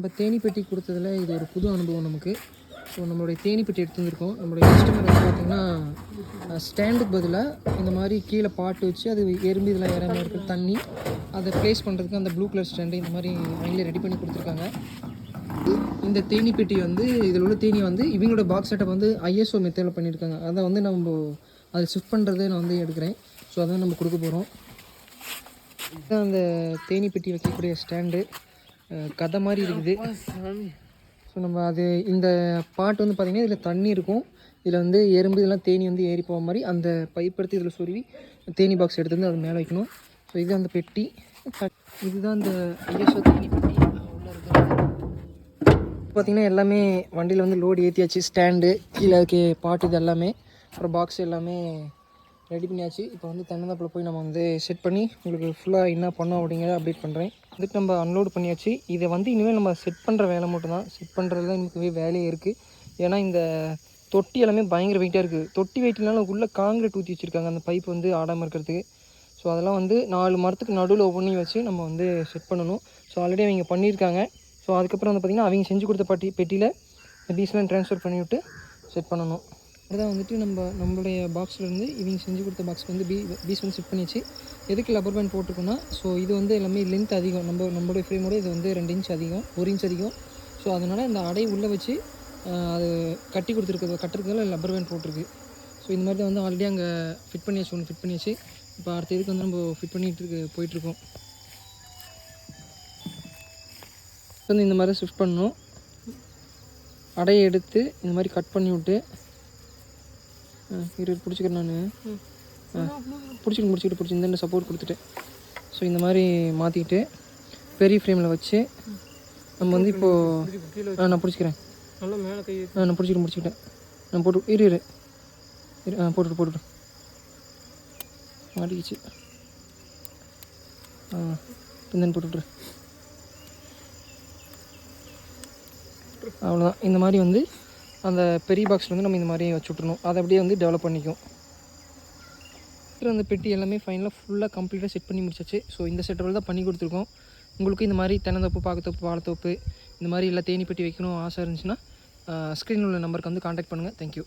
நம்ம தேனிப்பட்டி கொடுத்ததில் இது ஒரு புது அனுபவம் நமக்கு. ஸோ நம்மளுடைய தேனிப்பட்டி எடுத்து வந்திருக்கோம். நம்மளுடைய கஸ்டமர் வந்து பார்த்திங்கன்னா ஸ்டாண்டுக்கு பதிலாக இந்த மாதிரி கீழே பாட்டு வச்சு அது எறும்பு இதெல்லாம் இறங்க இருக்கிற தண்ணி அதை ப்ளேஸ் பண்ணுறதுக்கு அந்த ப்ளூ கலர் ஸ்டாண்டு இந்த மாதிரி அவங்களே ரெடி பண்ணி கொடுத்துருக்காங்க. இந்த தேனி பெட்டி வந்து இதில் உள்ள தேனி வந்து இவங்களோட பாக்ஸ் செட்டப் வந்து ஐஎஸ்ஓ மெத்தடில் பண்ணியிருக்காங்க. அதை வந்து நம்ம அதை ஷிஃப்ட் பண்ணுறதே நான் வந்து எடுக்கிறேன். ஸோ அதான் நம்ம கொடுக்க போகிறோம் அந்த தேனி பெட்டி வைக்கக்கூடிய ஸ்டாண்டு கதை மாதிரி இருக்குது. ஸோ நம்ம அது இந்த பாட்டு வந்து பார்த்திங்கன்னா இதில் தண்ணி இருக்கும். இதில் வந்து எறும்பு இதெல்லாம் தேனி வந்து ஏறி போக மாதிரி அந்த பைப் எடுத்து இதில் சொருவி தேனி பாக்ஸ் எடுத்து வந்து அது மேலே வைக்கணும். ஸோ இது அந்த பெட்டி. இதுதான் அந்த ஐஎஸ்ஓ தேனி பெட்டி. உள்ள இருக்கிறது பார்த்திங்கன்னா எல்லாமே வண்டியில் வந்து லோடு ஏற்றியாச்சு ஸ்டாண்டு கீழே இருக்க பாட்டு இது எல்லாமே அப்புறம் பாக்ஸ் எல்லாமே ரெடி பண்ணியாச்சு. இப்போ வந்து தென்னந்தப்பில் போய் நம்ம வந்து செட் பண்ணி உங்களுக்கு ஃபுல்லாக என்ன பண்ணோம் அப்படிங்கிறத அப்டேட் பண்ணுறேன் இதுக்கு நம்ம அன்லோட் பண்ணியாச்சு. இதை வந்து இனிமேல் நம்ம செட் பண்ணுற வேலை மட்டும்தான். செட் பண்ணுறது தான் எனக்கு வேலையே இருக்குது ஏன்னா இந்த தொட்டி எல்லாமே பயங்கர வெயிட்டாக இருக்குது தொட்டி வெயிட்னால உள்ளே காங்கிரீட் ஊற்றி வச்சுருக்காங்க. அந்த பைப் வந்து ஆடாமல் இருக்கிறதுக்கு. ஸோ அதெல்லாம் வந்து நாலு மரத்துக்கு நடுவில் ஒவ்வொன்றையும் வச்சு நம்ம வந்து செட் பண்ணணும். ஸோ ஆல்ரெடி அவங்க பண்ணியிருக்காங்க. ஸோ அதுக்கப்புறம் வந்து பார்த்திங்கன்னா அவங்க செஞ்சு கொடுத்த பட்டி பெட்டியில் பீஸ்லாம் ட்ரான்ஸ்ஃபர் பண்ணிவிட்டு செட் பண்ணணும். அதான் வந்துட்டு நம்ம நம்மளுடைய பாக்ஸ்லேருந்து இவங்க செஞ்சு கொடுத்த பாக்ஸ்க்கு வந்து பீ பீஸ் வந்து ஷிஃப்ட் பண்ணிச்சு. எதுக்கு லப்பர் பேண்ட் போட்டிருக்கோன்னா ஸோ இது வந்து எல்லாமே லென்த் அதிகம். நம்ம நம்மளுடைய ஃப்ரேமோட இது வந்து ரெண்டு இன்ச் அதிகம் ஒரு இன்ச் அதிகம். ஸோ அதனால் இந்த அடை உள்ளே வச்சு அது கட்டி கொடுத்துருக்குது கட்டுறதுனால லப்பர் பேண்ட் போட்டிருக்கு. ஸோ இந்த மாதிரி தான் வந்து ஆல்ரெடி அங்கே ஃபிட் பண்ணியாச்சு ஒன்று ஃபிட் பண்ணியாச்சு. இப்போ அடுத்த இதுக்கு வந்து நம்ம ஃபிட் பண்ணிகிட்டு இருக்கு போயிட்டுருக்கோம். வந்து இந்த மாதிரி ஷிஃப்ட் பண்ணணும். அடையை எடுத்து இந்த மாதிரி கட் பண்ணி விட்டு இரு பிடிச்சிக்கிறேன் நான். பிடிச்சிக்கிட்டு பிடிச்சிக்கிட்டு பிடிச்சி இந்த சப்போர்ட் கொடுத்துட்டேன் ஸோ இந்த மாதிரி மாற்றிக்கிட்டு பெரிய ஃப்ரேமில் வச்சு நம்ம வந்து இப்போது ஆ நான் பிடிச்சிக்கிறேன். நல்லா மேலே கை ஆ நான் பிடிச்சிக்கிட்டு பிடிச்சிக்கிட்டேன். நான் போட்டு இரு இரு. இரு ஆ போட்டுட்டு போட்டுட்டு மாட்டிக்கிச்சு. ஆ பின்னன் போட்டுட்ரு அவ்வளோதான் இந்த மாதிரி வந்து அந்த பெரிய பாக்ஸில் வந்து நம்ம இந்த மாதிரி வச்சு விட்ருணும் அதை அப்படியே வந்து டெவலப் பண்ணிக்கும் அந்த பெட்டி எல்லாமே ஃபைனலாக ஃபுல்லாக கம்ப்ளீட்டாக செட் பண்ணி முடிச்சாச்சு. ஸோ இந்த செட்டப்பில் தான் பண்ணி கொடுத்துருக்கோம். உங்களுக்கு இந்த மாதிரி தென்னந்தோப்பு பாக்கத்தோப்பு வாழைத்தோப்பு இந்த மாதிரி எல்லாம் தேனி பெட்டி வைக்கணும் ஆசை இருந்துச்சுன்னா ஸ்க்ரீனில் உள்ள நம்பருக்கு வந்து காண்டாக்ட் பண்ணுங்கள் தேங்க்யூ